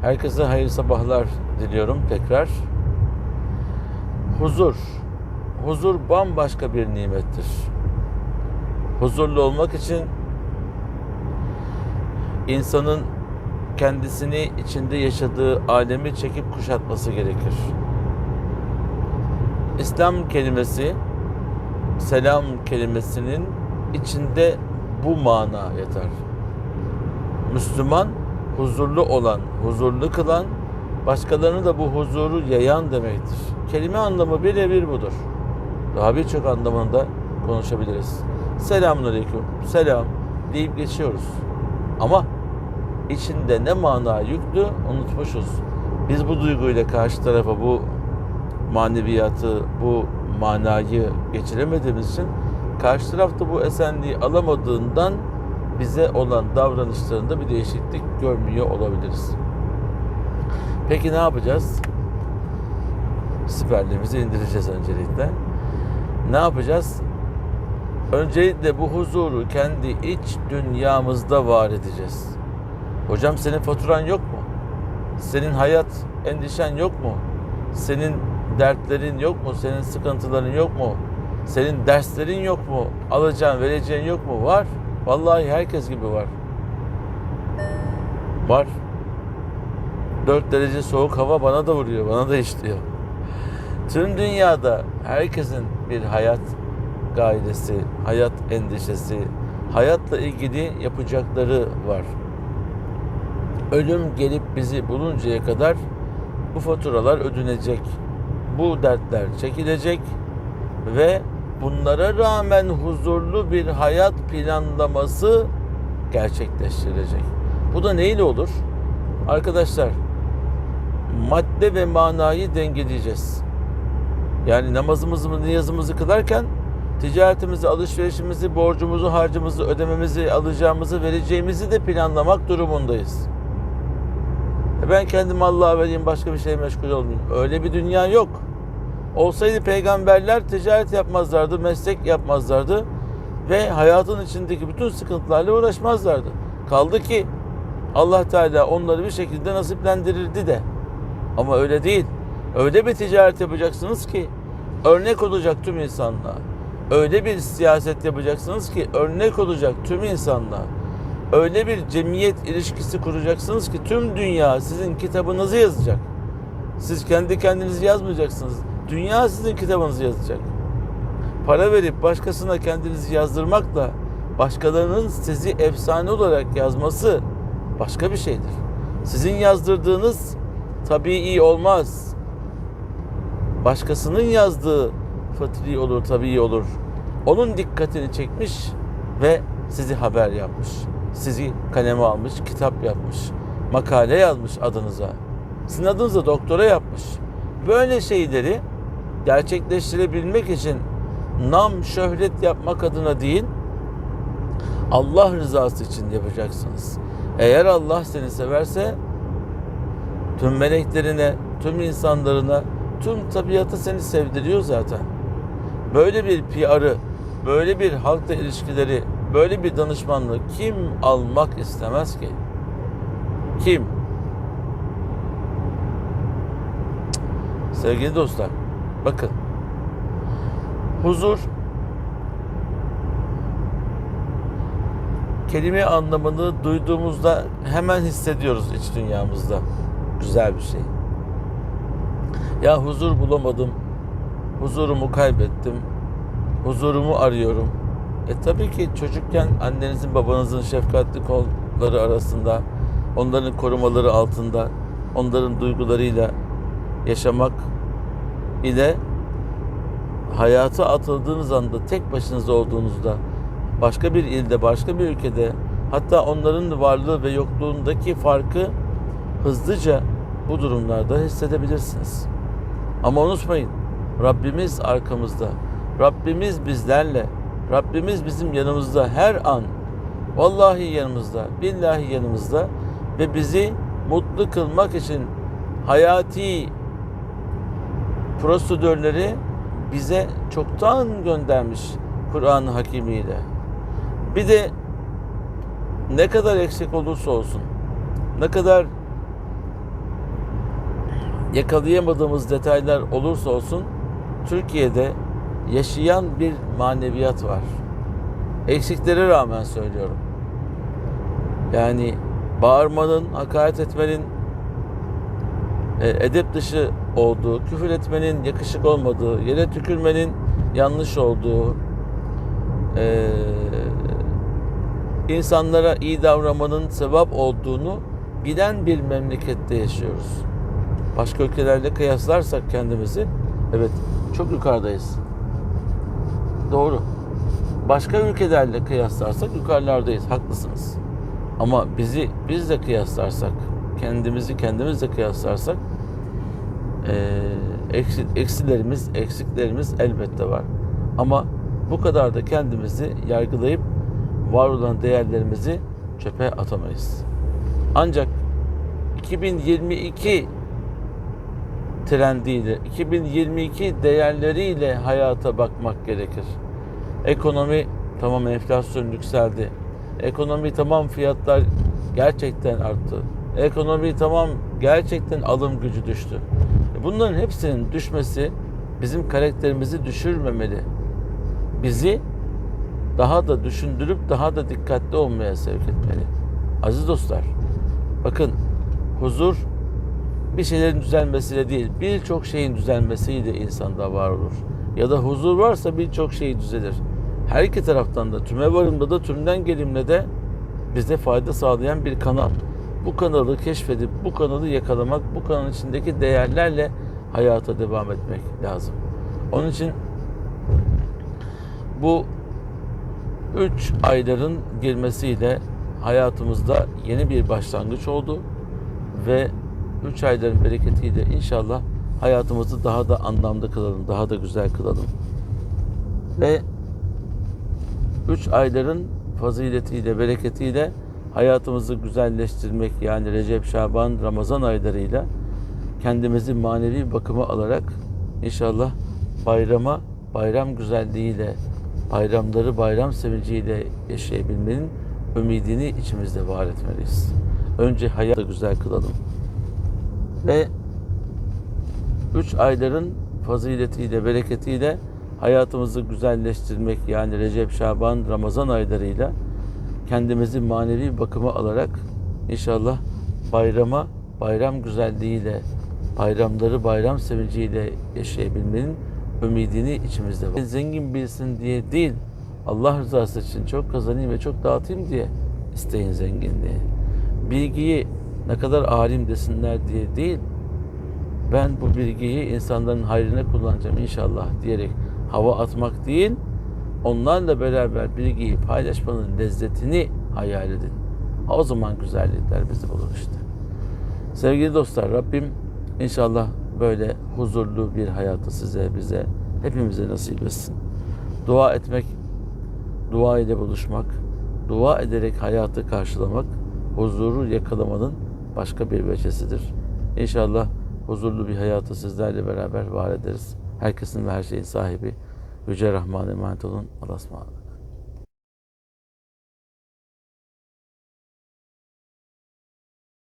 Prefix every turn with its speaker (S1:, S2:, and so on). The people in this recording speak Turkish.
S1: Herkese hayırlı sabahlar diliyorum tekrar. Huzur. Huzur bambaşka bir nimettir. Huzurlu olmak için insanın kendisini içinde yaşadığı alemi çekip kuşatması gerekir. İslam kelimesi, selam kelimesinin içinde bu mana yatar. Müslüman huzurlu olan, huzurlu kılan, başkalarını da bu huzuru yayan demektir. Kelime anlamı birebir budur. Daha birçok anlamında konuşabiliriz. Selamun aleyküm, selam deyip geçiyoruz. Ama içinde ne mana yüklü unutmuşuz. Biz bu duyguyla karşı tarafa bu maneviyatı, bu manayı geçiremediğimiz için karşı tarafta bu esenliği alamadığından bize olan davranışlarında bir değişiklik görmüyor olabiliriz. Peki ne yapacağız? Siperliğimizi indireceğiz öncelikle. Ne yapacağız? Öncelikle bu huzuru kendi iç dünyamızda var edeceğiz. Hocam senin faturan yok mu? Senin hayat endişen yok mu? Senin dertlerin yok mu? Senin sıkıntıların yok mu? Senin derslerin yok mu? Alacağın, vereceğin yok mu? Var. Vallahi herkes gibi var. Var. 4 derece soğuk hava bana da vuruyor, bana da işliyor. Tüm dünyada herkesin bir hayat gailesi, hayat endişesi, hayatla ilgili yapacakları var. Ölüm gelip bizi buluncaya kadar bu faturalar ödünecek. Bu dertler çekilecek ve bunlara rağmen huzurlu bir hayat planlaması gerçekleştirilecek. Bu da neyle olur? Arkadaşlar madde ve manayı dengeleyeceğiz. Yani namazımızı, niyazımızı kılarken ticaretimizi, alışverişimizi, borcumuzu, harcımızı, ödememizi, alacağımızı, vereceğimizi de planlamak durumundayız. E Ben kendimi Allah'a vereyim, başka bir şeye meşgul olmayayım. Öyle bir dünya yok. Olsaydı peygamberler ticaret yapmazlardı, meslek yapmazlardı ve hayatın içindeki bütün sıkıntılarla uğraşmazlardı. Kaldı ki Allah Teala onları bir şekilde nasiplendirirdi de. Ama öyle değil. Öyle bir ticaret yapacaksınız ki örnek olacak tüm insanlığa. Öyle bir siyaset yapacaksınız ki örnek olacak tüm insanlığa. Öyle bir cemiyet ilişkisi kuracaksınız ki tüm dünya sizin kitabınızı yazacak. Siz kendi kendinizi yazmayacaksınız. Dünya sizin kitabınızı yazacak. Para verip başkasına kendinizi yazdırmakla başkalarının sizi efsane olarak yazması başka bir şeydir. Sizin yazdırdığınız tabii olmaz. Başkasının yazdığı fıtri olur, tabii olur. Onun dikkatini çekmiş ve sizi haber yapmış. Sizi kaleme almış, kitap yapmış. Makale yazmış adınıza. Sizin adınıza doktora yapmış. Böyle şeyleri gerçekleştirebilmek için nam şöhret yapmak adına değil Allah rızası için yapacaksınız. Eğer Allah seni severse tüm meleklerine, tüm insanlarına, tüm tabiata seni sevdiriyor zaten. Böyle bir PR'ı, böyle bir halkla ilişkileri, böyle bir danışmanlığı kim almak istemez ki? Kim? Sevgili dostlar, bakın. Huzur kelime anlamını duyduğumuzda hemen hissediyoruz iç dünyamızda. Güzel bir şey. Ya huzur bulamadım. Huzurumu kaybettim. Huzurumu arıyorum. E tabii ki çocukken annenizin babanızın şefkatli kolları arasında, onların korumaları altında, onların duygularıyla yaşamak ile hayata atıldığınız anda tek başınıza olduğunuzda başka bir ilde, başka bir ülkede hatta onların varlığı ve yokluğundaki farkı hızlıca bu durumlarda hissedebilirsiniz. Ama unutmayın Rabbimiz arkamızda. Rabbimiz bizlerle. Rabbimiz bizim yanımızda her an. Vallahi yanımızda, billahi yanımızda ve bizi mutlu kılmak için hayati prosedürleri bize çoktan göndermiş Kur'an-ı Hakimiyle. Bir de ne kadar eksik olursa olsun, ne kadar yakalayamadığımız detaylar olursa olsun Türkiye'de yaşayan bir maneviyat var. Eksiklere rağmen söylüyorum. Yani bağırmanın, hakaret etmenin, e, edep dışı olduğu, küfür etmenin yakışık olmadığı, yere tükürmenin yanlış olduğu, e, insanlara iyi davranmanın sevap olduğunu bilen bir memlekette yaşıyoruz. Başka ülkelerle kıyaslarsak kendimizi, evet çok yukarıdayız. Doğru. Başka ülkelerle kıyaslarsak yukarılardayız. Haklısınız. Ama bizi bizle kıyaslarsak, kendimizi kendimizle kıyaslarsak eee, eksi- eksilerimiz, eksiklerimiz elbette var. Ama bu kadar da kendimizi yargılayıp var olan değerlerimizi çöpe atamayız. Ancak 2022 trendiyle, 2022 değerleriyle hayata bakmak gerekir. Ekonomi tamam enflasyon yükseldi. Ekonomi tamam fiyatlar gerçekten arttı. Ekonomi tamam gerçekten alım gücü düştü. Bunların hepsinin düşmesi bizim karakterimizi düşürmemeli. Bizi daha da düşündürüp daha da dikkatli olmaya sevk etmeli. Aziz dostlar, bakın huzur bir şeylerin düzelmesiyle değil, birçok şeyin düzelmesiyle insanda var olur. Ya da huzur varsa birçok şey düzelir. Her iki taraftan da tüme varımda da tümden gelimle de bize fayda sağlayan bir kanal. Bu kanalı keşfedip bu kanalı yakalamak, bu kanalın içindeki değerlerle hayata devam etmek lazım. Onun için bu üç ayların girmesiyle hayatımızda yeni bir başlangıç oldu ve üç ayların bereketiyle inşallah hayatımızı daha da anlamlı kılalım, daha da güzel kılalım. Ve üç ayların faziletiyle, bereketiyle hayatımızı güzelleştirmek yani Recep, Şaban, Ramazan aylarıyla kendimizi manevi bakıma alarak inşallah bayrama, bayram güzelliğiyle, bayramları bayram sevinciyle yaşayabilmenin ümidini içimizde var etmeliyiz. Önce hayatı güzel kılalım. Ve üç ayların faziletiyle, bereketiyle hayatımızı güzelleştirmek yani Recep, Şaban, Ramazan aylarıyla kendimizi manevi bakıma alarak inşallah bayrama, bayram güzelliğiyle, bayramları bayram sevinciyle yaşayabilmenin ümidini içimizde var. Zengin bilsin diye değil, Allah rızası için çok kazanayım ve çok dağıtayım diye isteyin zenginliği. Bilgiyi ne kadar alim desinler diye değil, ben bu bilgiyi insanların hayrına kullanacağım inşallah diyerek hava atmak değil, onlarla beraber bilgiyi paylaşmanın lezzetini hayal edin. O zaman güzellikler bizi bulur işte. Sevgili dostlar Rabbim inşallah böyle huzurlu bir hayatı size, bize, hepimize nasip etsin. Dua etmek, dua ile buluşmak, dua ederek hayatı karşılamak, huzuru yakalamanın başka bir veçesidir. İnşallah huzurlu bir hayatı sizlerle beraber var ederiz. Herkesin ve her şeyin sahibi Yüce Rahman'a emanet olun. Allah'a ısmarladık.